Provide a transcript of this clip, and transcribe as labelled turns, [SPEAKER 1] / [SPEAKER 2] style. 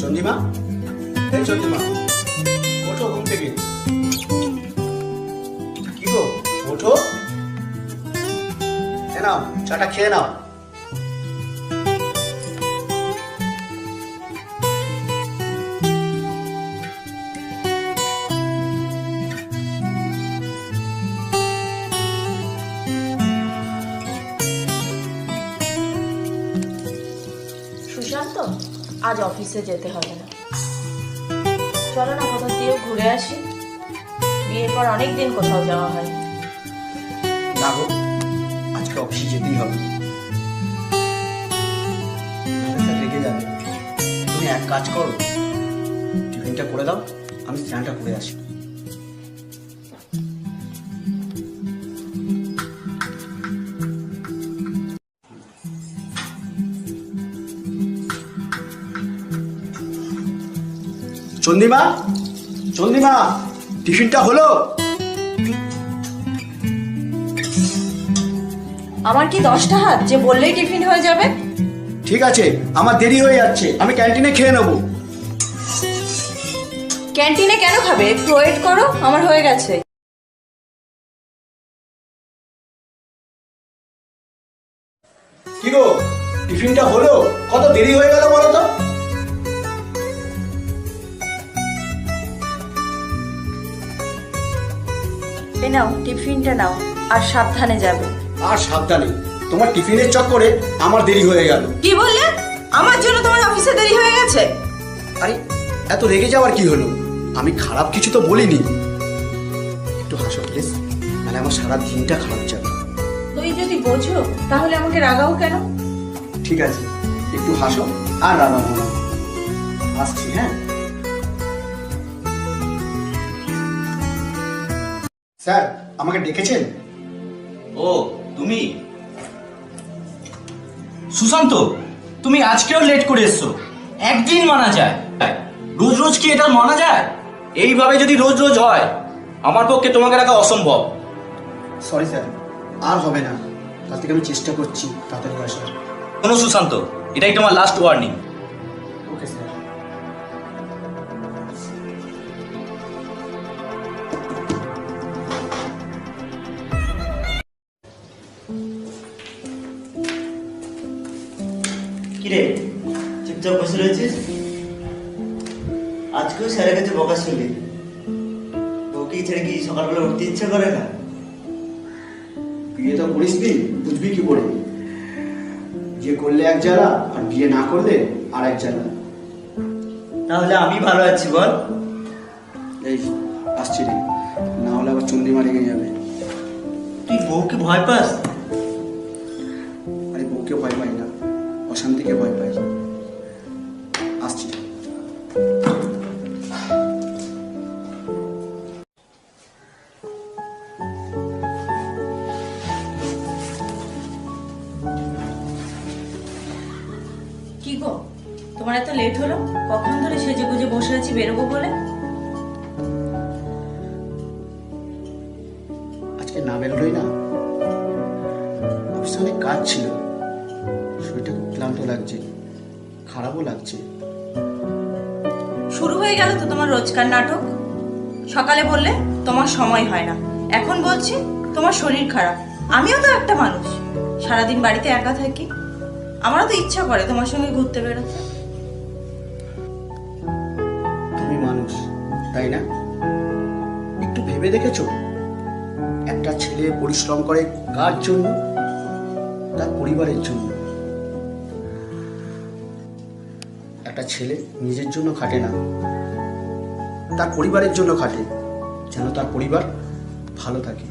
[SPEAKER 1] চন্দিমা এই চাটা খেয়ে নাও।
[SPEAKER 2] সুশান্ত আজ অফিসে যেতে হবে না। চলো না কোথাও দিয়েও ঘুরে আসি। বিয়ের পর অনেক দিন কোথাও যাওয়া হয়
[SPEAKER 1] না অফিসে তুমি এক কাজ করো। করে দাও, আমি স্নানটা করে আসি। চন্দিমা? চন্দিমা, টিফিনটা হলো?
[SPEAKER 2] আমার কি দশটা হাত যে বললেই টিফিন হয়ে যাবে?
[SPEAKER 1] ঠিক আছে আমার দেরি হয়ে যাচ্ছে। আমি ক্যান্টিনে খেয়ে নেব।
[SPEAKER 2] ক্যান্টিনে কেন খাবে? একটু ওয়েট করো আমার হয়ে গেছে।
[SPEAKER 1] কি গো টিফিনটা হলো? কত দেরি হয়ে গেল বলো তো?
[SPEAKER 2] এ নাও টিফিনটা নাও আর সাবধানে যাবে।
[SPEAKER 1] আর সাবধানে। তোমার টিফিনের চক্করে আমার দেরি হয়ে গেল।
[SPEAKER 2] কি বললে? আমার জন্য তোমার অফিসে দেরি হয়ে গেছে?
[SPEAKER 1] আরে এত রেগে যাওয়ার কি হলো? আমি খারাপ কিছু তো বলিনি। একটু হাসো প্লিজ। মানে আমার সারা দিনটা খারাপ যাবে।
[SPEAKER 2] তুই যদি বোঝো তাহলে আমাকে রাগাও কেন?
[SPEAKER 1] ঠিক আছে একটু হাসো আর রাগাবো না। আসছি হ্যাঁ? স্যার আমাকে ডেকেছেন?
[SPEAKER 3] ও তুমি? সুশান্ত তুমি আজকেও লেট করে এসছো। একদিন মানা যায়। রোজ রোজ কি এটা মানা যায়? এইভাবে যদি রোজ রোজ হয় আমার পক্ষে তোমাকে রাখা অসম্ভব।
[SPEAKER 1] সরি স্যার আর হবে না। তার থেকে আমি চেষ্টা করছি তাড়াতাড়ি আসার
[SPEAKER 3] কোনো সুশান্ত এটাই তোমার লাস্ট ওয়ার্নিং
[SPEAKER 4] কিরে চুপচাপ বসে রয়েছিস? আজকেও স্যারের কাছে বকা শুনলি। তোকে ছেড়ে কি সকালবেলা উঠতে ইচ্ছে করে না?
[SPEAKER 1] বিয়ে তো করিস নি বুঝবি কি করে? বিয়ে করলে এক জ্বালা আর বিয়ে না করলে আর এক জ্বালা।
[SPEAKER 4] তাহলে আমি ভালো আছি বল।
[SPEAKER 1] এই আসছি রে। না হলে আবার চন্ডিমা রেগে যাবে।
[SPEAKER 4] তুই বউকে ভয় পাস?
[SPEAKER 1] অশান্তিকে ভয় পাই আসছি।
[SPEAKER 2] কি গো? তোমার এত লেট হলো? কখন ধরে সেজে গুজে বসে আছি বেরোবো বলে?
[SPEAKER 1] আজকে না বেরোলোই না। অফিসে অনেক কাজ ছিল। শরীরটা খুব ক্লান্ত লাগছে খারাপও লাগছে।
[SPEAKER 2] শুরু হয়ে গেল তো তোমার রোজকার নাটক? সকালে বললে তোমার সময় হয় না। এখন বলছি তোমার শরীর খারাপ। আমিও তো একটা মানুষ। সারাদিন বাড়িতে একা থাকি। আমারও তো ইচ্ছা করে তোমার সঙ্গে ঘুরতে বেরোতে
[SPEAKER 1] তুমি মানুষ তাই না? একটু ভেবে দেখেছ? একটা ছেলে পরিশ্রম করে কার জন্য? তার পরিবারের জন্য। একটা ছেলে নিজের জন্য খাটে না, তার পরিবারের জন্য খাটে, যেন তার পরিবার ভালো থাকে।